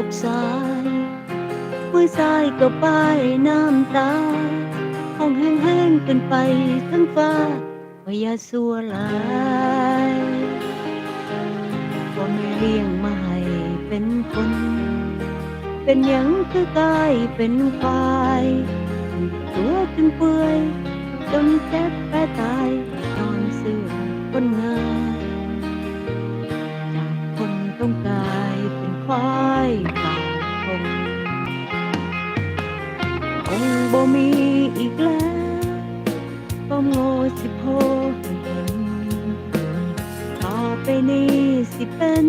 ขวาทุกที่อกซ้ายมือซ้ายก็ป้ายน้ำตาห้องแห้งๆกันไปทั้งฟ้าว่าอย่าสัวหลายพ่อแม่เลี้ยงมาให้เป็นคน เป็นหยังคือกายเป็นควายตัวจนเปื่อยจนเจ็บแปรตายนอนเสื่อคนงาน มีอีกแล้วก็โง่สิโพต่อไปนี้สิเป็น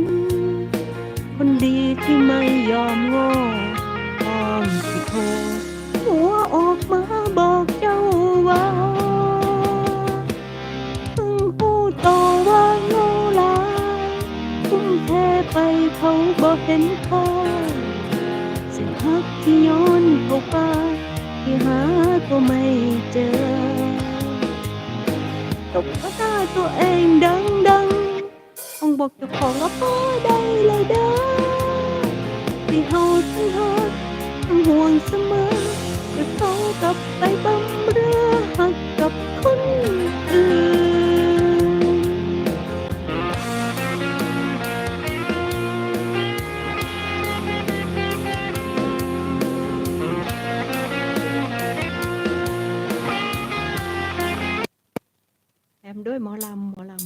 คนดีที่ไม่ยอมโง่พร้อมสิโทรหัวออกมาบอกเจ้าว่าเพิ่งพูดต่อว่าโง่ลายทุ่มเทไปเขาบอกเห็นค่าสิ่งฮักที่ย้อนเข้าไป ที่หาก็ไม่เจอตบหน้าตัวเองดังๆต้องบอกเจ้าของว่าพอได้เลยเด้อที่เฮาทั้งฮักทั้งห่วงเสมอจะเขากลับไปบำเรือหักกับคนอื่น ด้วยหมอลำหมอลำ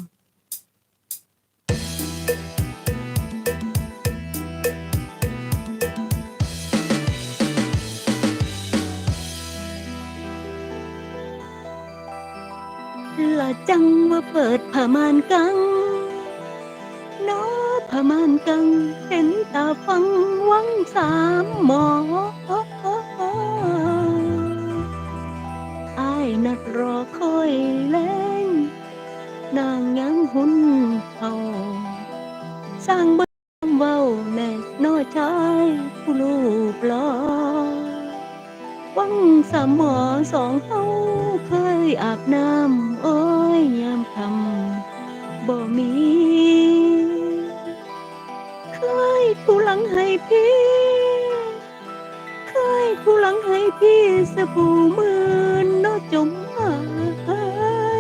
ละจังว่าเปิดผ้ามานกังนาะผ้ามานกัง เห็นตาฟังวังสามหมอ สร้างบ้านเว้าแน่น้อชายผู้ลูกหลอวังสามหมอสองเฮาเคยอาบน้ำโอ้ยยามคำบ่มี เคยผู้หลังให้พี่ เคยผู้หลังให้พี่สบู่มือนนอจมหา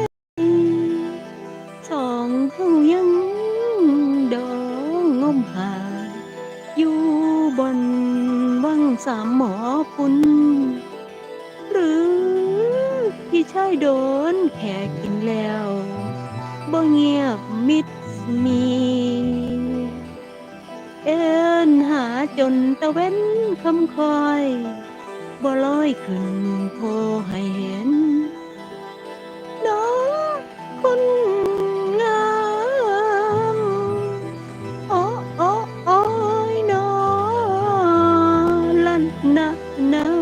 ยสองเฮายัง หา อยู่บนวังสามหมอพุ่นหรือพี่ชายโดนแขกกินแล้วบ่เงียบมิดมี เอินหาจนตะเว้นคำคอยบ่ลอยขึ้นโพให้เห็น นะนะ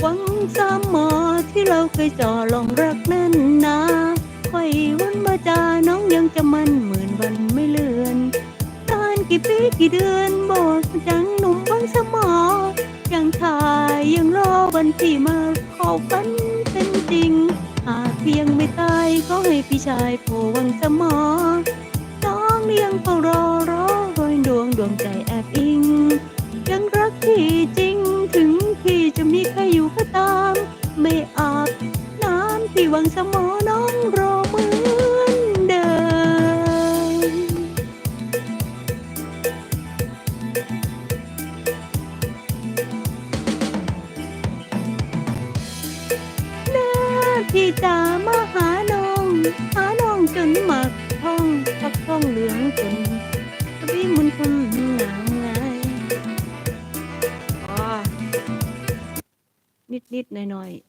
หวังสามหมอที่เราเคยจ่อลองรักแน่นนาค่อยวันมาจาน้องยังจะมั่นหมื่นวันไม่เลือน กี่ปีกี่เดือนบอกจังหนุ่มหวังสมอ ยังถ่ายยังรอวันที่มาขอฝันเป็นจริง หากเพียงไม่ตายก็ให้พี่ชายโผวังสมหมอน้องยังเฝ้ารอรอรอยดวงดวงใจแอบอิง ที่จะมาหาน้อง หาน้องจนหมักท้องทับท้องเหลืองจนทวีมุนคนหนาวไงอ๋อนิดนิดๆหน่อยหน่อยๆ